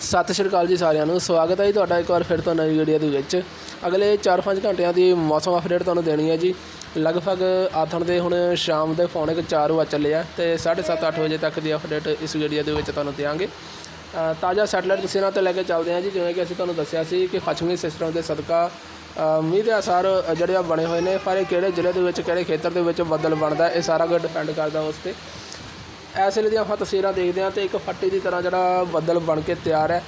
ਸਤਿ ਸ਼੍ਰੀ ਅਕਾਲ ਜੀ ਸਾਰਿਆਂ ਨੂੰ। ਸਵਾਗਤ ਹੈ ਜੀ ਤੁਹਾਡਾ ਇੱਕ ਵਾਰ ਫਿਰ ਤੋਂ ਨਵੀਂ ਵੀਡੀਓ ਦੇ ਵਿੱਚ। ਅਗਲੇ 4-5 ਘੰਟਿਆਂ ਦੀ ਮੌਸਮ ਅਪਡੇਟ ਤੁਹਾਨੂੰ ਦੇਣੀ ਹੈ ਜੀ। ਲਗਭਗ ਆਥਣ ਦੇ ਹੁਣ ਸ਼ਾਮ ਦੇ ਪੌਣੇ ਕੁ 4 ਵਜੇ ਚੱਲੇ ਆ ਤੇ 7:30 8 ਵਜੇ ਤੱਕ ਦੀ ਅਪਡੇਟ ਇਸ ਵੀਡੀਓ ਦੇ ਵਿੱਚ ਤੁਹਾਨੂੰ ਦਿਆਂਗੇ। ਅ, ਤਾਜ਼ਾ ਸੈਟਲਾਈਟ ਨਾਲ ਤੇ ਲੈ ਕੇ ਚੱਲਦੇ ਹਾਂ ਜੀ। ਜਿਵੇਂ ਕਿ ਅਸੀਂ ਤੁਹਾਨੂੰ ਦੱਸਿਆ ਸੀ ਕਿ ਪੱਛਮੀ ਸਿਸਟਮ ਦੇ ਸਦਕਾ ਮੀਂਹ ਦੇ ਅਸਰ ਜਿਹੜੇ ਆ ਬਣੇ ਹੋਏ ਨੇ ਪਰ ਇਹ ਕਿਹੜੇ ਜ਼ਿਲ੍ਹੇ ਦੇ ਵਿੱਚ ਕਿਹੜੇ ਖੇਤਰ ਦੇ ਵਿੱਚ ਬੱਦਲ ਬਣਦਾ ਇਹ ਸਾਰਾ ਕੁਝ ਡਿਪੈਂਡ ਕਰਦਾ ਉਸ ਤੇ। ਇਸ ਵੇਲੇ ਦੀਆਂ ਆਪਾਂ ਤਸਵੀਰਾਂ ਦੇਖਦੇ ਹਾਂ ਤੇ ਇੱਕ ਫੱਟੀ ਦੀ ਤਰ੍ਹਾਂ ਜਿਹੜਾ ਬੱਦਲ ਬਣ ਕੇ ਤਿਆਰ ਹੈ।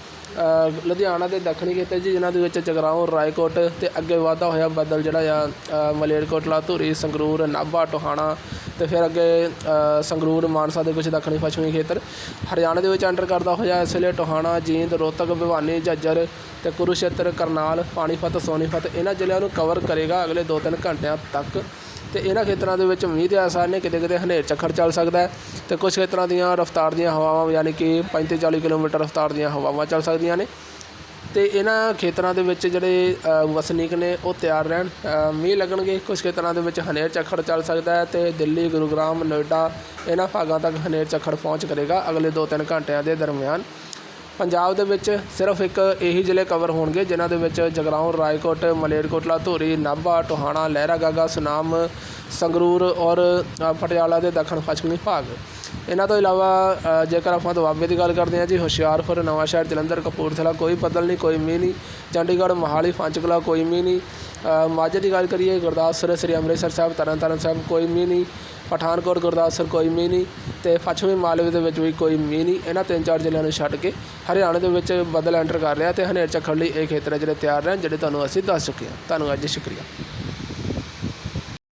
ਲੁਧਿਆਣਾ ਦੇ ਦੱਖਣੀ ਖੇਤਰ ਜੀ ਜਿਨ੍ਹਾਂ ਦੇ ਵਿੱਚ ਜਗਰਾਉਂ, ਰਾਏਕੋਟ ਤੇ ਅੱਗੇ ਵਾਧਾ ਹੋਇਆ ਬੱਦਲ ਜਿਹੜਾ ਆ ਮਲੇਰਕੋਟਲਾ, ਧੂਰੀ, ਸੰਗਰੂਰ, ਨਾਭਾ, ਟੋਹਾਣਾ ਤੇ ਫਿਰ ਅੱਗੇ ਸੰਗਰੂਰ, ਮਾਨਸਾ ਦੇ ਕੁਝ ਦੱਖਣੀ ਪੱਛਮੀ ਖੇਤਰ। ਹਰਿਆਣਾ ਦੇ ਵਿੱਚ ਐਂਟਰ ਕਰਦਾ ਹੋਇਆ ਇਸ ਵੇਲੇ ਟੋਹਾਣਾ, ਜੀਂਦ, ਰੋਹਤਕ, ਭਿਵਾਨੀ, ਝੱਜਰ ਤੇ ਕੁਰੂਸ਼ੇਤਰ ਕਰਨਾਲ, ਪਾਣੀਪਤ, ਸੋਨੀਪਤ ਇਹਨਾਂ ਜ਼ਿਲ੍ਹਿਆਂ ਨੂੰ ਕਵਰ ਕਰੇਗਾ ਅਗਲੇ 2-3 ਘੰਟਿਆਂ ਤੱਕ। ਤੇ ਇਹਨਾਂ ਖੇਤਰਾਂ ਦੇ ਵਿੱਚ ਮੀਂਹ ਦੇ ਆਸਾਰ ਨੇ, ਕਿਤੇ ਕਿਤੇ ਹਨੇਰ ਚੱਖੜ ਚੱਲ ਸਕਦਾ ਹੈ ਤੇ ਕੁਝ ਖੇਤਰਾਂ ਦੀਆਂ ਰਫ਼ਤਾਰ ਦੀਆਂ ਹਵਾਵਾਂ, ਯਾਨੀ ਕਿ 35-40 ਕਿਲੋਮੀਟਰ ਰਫ਼ਤਾਰ ਦੀਆਂ ਹਵਾਵਾਂ ਚੱਲ ਸਕਦੀਆਂ ਨੇ। ਤੇ ਇਹਨਾਂ ਖੇਤਰਾਂ ਦੇ ਵਿੱਚ ਜਿਹੜੇ ਵਸਨੀਕ ਨੇ, ਉਹ ਤਿਆਰ ਰਹਿਣ। ਮੀਂਹ ਲੱਗਣਗੇ ਕੁਝ ਖੇਤਰਾਂ ਦੇ ਵਿੱਚ ਹਨੇਰ ਚੱਖੜ ਚੱਲ ਸਕਦਾ ਹੈ ਤੇ ਦਿੱਲੀ, ਗੁਰੂਗ੍ਰਾਮ, ਨੋਇਡਾ, ਇਹਨਾਂ ਭਾਗਾਂ ਤੱਕ ਹਨੇਰ ਚੱਖੜ ਪਹੁੰਚ ਕਰੇਗਾ ਅਗਲੇ 2-3 ਘੰਟਿਆਂ ਦੇ ਦਰਮਿਆਨ। ਪੰਜਾਬ ਦੇ ਵਿੱਚ ਸਿਰਫ ਇੱਕ ਇਹੀ ਜ਼ਿਲ੍ਹੇ ਕਵਰ ਹੋਣਗੇ, ਜਿਨ੍ਹਾਂ ਦੇ ਵਿੱਚ ਜਗਰਾਉਂ, ਰਾਏਕੋਟ, ਮਲੇਰਕੋਟਲਾ, ਧੂਰੀ, ਨਾਭਾ, ਟੋਹਾਣਾ, ਲਹਿਰਾਗਾਗਾ, ਸੁਨਾਮ, ਸੰਗਰੂਰ ਔਰ ਪਟਿਆਲਾ ਦੇ ਦੱਖਣ ਪੱਛਮੀ ਭਾਗ। ਇਹਨਾਂ ਤੋਂ ਇਲਾਵਾ ਜੇਕਰ ਆਪਾਂ ਦੁਆਬੇ ਦੀ ਗੱਲ ਕਰਦੇ ਹਾਂ ਜੀ, ਹੁਸ਼ਿਆਰਪੁਰ ਨਵਾਂਸ਼ਹਿਰ ਜਲੰਧਰ, ਕਪੂਰਥਲਾ, ਕੋਈ ਬੱਦਲ ਨਹੀਂ, ਕੋਈ ਮੀਂਹ ਨਹੀਂ। ਚੰਡੀਗੜ੍ਹ, ਮੋਹਾਲੀ ਪੰਚਕੂਲਾ ਕੋਈ ਮੀਂਹ ਨਹੀਂ। ਮਾਝੇ ਦੀ ਗੱਲ ਕਰੀਏ, ਗੁਰਦਾਸਪੁਰ, ਸ੍ਰੀ ਅੰਮ੍ਰਿਤਸਰ ਸਾਹਿਬ, ਤਰਨਤਾਰਨ ਸਾਹਿਬ, ਕੋਈ ਮੀਂਹ ਨਹੀਂ। ਪਠਾਨਕੋਟ, ਗੁਰਦਾਸਪੁਰ, ਕੋਈ ਮੀਂਹ ਨਹੀਂ। ਤੇ ਪੱਛਮੀ ਮਾਲਵੇ ਦੇ ਵਿੱਚ ਵੀ ਕੋਈ ਮੀਂਹ ਨਹੀਂ। ਇਹਨਾਂ ਤਿੰਨ ਚਾਰ ਜ਼ਿਲ੍ਹਿਆਂ ਨੂੰ ਛੱਡ ਕੇ ਹਰਿਆਣਾ ਦੇ ਵਿੱਚ ਬੱਦਲ ਐਂਟਰ ਕਰ ਰਿਹਾ ਤੇ ਹਨੇਰ ਝੱਖੜ ਲਈ ਇਹ ਖੇਤਰ ਹੈ ਜਿਹੜੇ ਤਿਆਰ ਰਹਿਣ, ਜਿਹੜੇ ਤੁਹਾਨੂੰ ਅਸੀਂ ਦੱਸ ਚੁੱਕੇ ਹਾਂ। ਧੰਨਵਾਦ ਜੀ, ਸ਼ੁਕਰੀਆ।